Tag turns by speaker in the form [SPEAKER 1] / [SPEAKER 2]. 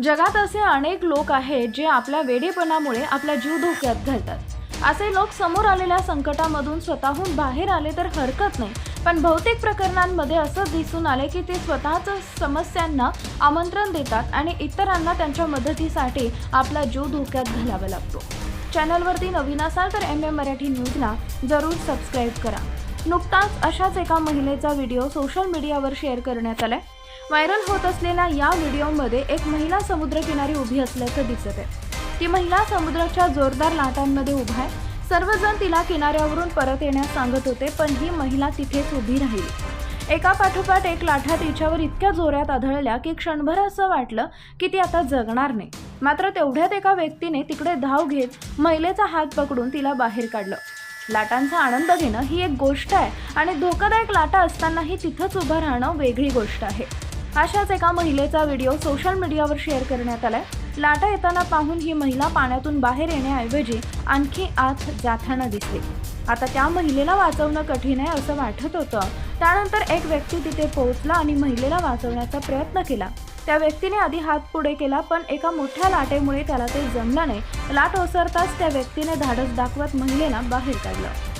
[SPEAKER 1] जगात असे अनेक लोक आहेत जे आपल्या वेडेपणामुळे आपला जीव धोक्यात घालतात. असे लोक समोर आलेल्या संकटामधून स्वतःहून बाहेर आले तर हरकत नाही. पण बहुतेक प्रकरणांमध्ये असं दिसून आले की ते स्वतःच समस्यांना आमंत्रण देतात आणि इतरांना त्यांच्या मदतीसाठी आपला जीव धोक्यात घालावा लागतो. चॅनलवरती नवीन असाल तर एम एम मराठी न्यूजला जरूर सबस्क्राईब करा. नुकताच अशाच एका महिलेचा व्हिडिओ सोशल मीडियावर शेअर करण्यात आलाय. व्हायरल होत असलेल्या या व्हिडिओमध्ये एक महिला समुद्रकिनारी उभी असल्याचं दिसत आहे. ती महिला समुद्राच्या जोरदार लाटांमध्ये उभा आहे. सर्वजण तिला किनाऱ्यावरून परत येण्यास सांगत होते पण ही महिला तिथेच उभी राहिली. एका पाठोपाठ एक लाठा तिच्यावर इतक्या जोरात आढळल्या की क्षणभर असं वाटलं की ती आता जगणार नाही. मात्र तेवढ्यात एका व्यक्तीने तिकडे धाव घेत महिलेचा हात पकडून तिला बाहेर काढलं. लाटांचा आनंद घेणं ही एक गोष्ट आहे आणि धोकादायक लाटा असतानाही तिथंच उभं राहणं वेगळी गोष्ट आहे. अशाच एका महिलेचा व्हिडिओ सोशल मीडियावर शेअर करण्यात आलाय. लाटा येताना पाहून ही महिला पाण्यातून बाहेर येण्याऐवजी आणखी आत जाताना दिसली. आता त्या महिलेला वाचवणं कठीण आहे असं वाटत होतं. त्यानंतर एक व्यक्ती तिथे पोहोचला आणि महिलेला वाचवण्याचा प्रयत्न केला. त्या व्यक्तीने आधी हात पुढे केला पण एका मोठ्या लाटेमुळे त्याला ते जमलं नाही. लाट ओसरताच त्या व्यक्तीने धाडस दाखवत महिलेला बाहेर काढलं.